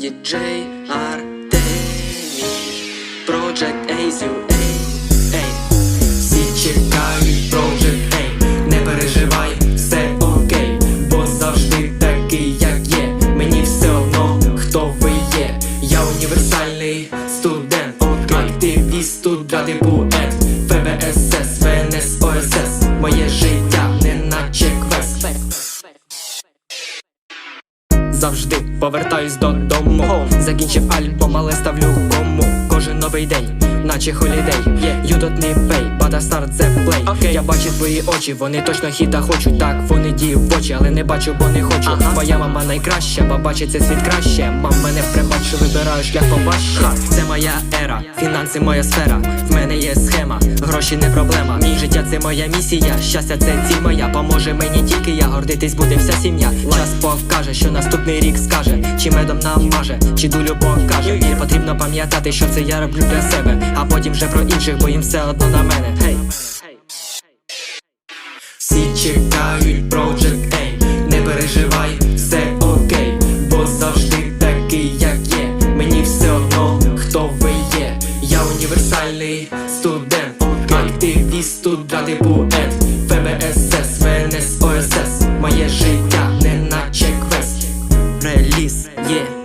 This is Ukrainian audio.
Діджей Артемій Project AZU, ей, ей Всі чекають Project A. Не переживай, все окей Бо завжди такий, як є. Мені все одно, хто ви є. Я універсальний студент Активіст, студент, поет ФБСС, ВНС, ОСС Моє життя, Завжди повертаюсь додому. Закінчив альбом, але ставлю кому Кожен новий день, наче холідей. Yeah. You don't need pay, but I start the play. Okay. Я бачу твої очі, вони точно хіта хочуть. Так, вони діють в очі, але не бачу, бо не хочу. Ага. Моя мама найкраща, бо бачить цей світ краще. Мам мене що вибираю шлях побачше Це моя ера, фінанси моя сфера. В мене є схема, гроші не проблема. Мій життя це моя місія, щастя це ціль моя. Поможе мені тільки я, гордитись буде вся сім'я. Час покаже, що наступний рік скаже. Чи медом намаже, чи долю покаже І потрібно пам'ятати, що це я роблю для себе а потім вже про інших, бо їм все одно на мене. Гей hey. Всі чекають Project A не переживай, все окей, бо завжди такий, як є. Мені все одно, хто ви є. Я універсальний студент, активіст тут брати типу поет ФБСС, ВНС, ОСС, моє життя, не наче квест, реліз є. Yeah.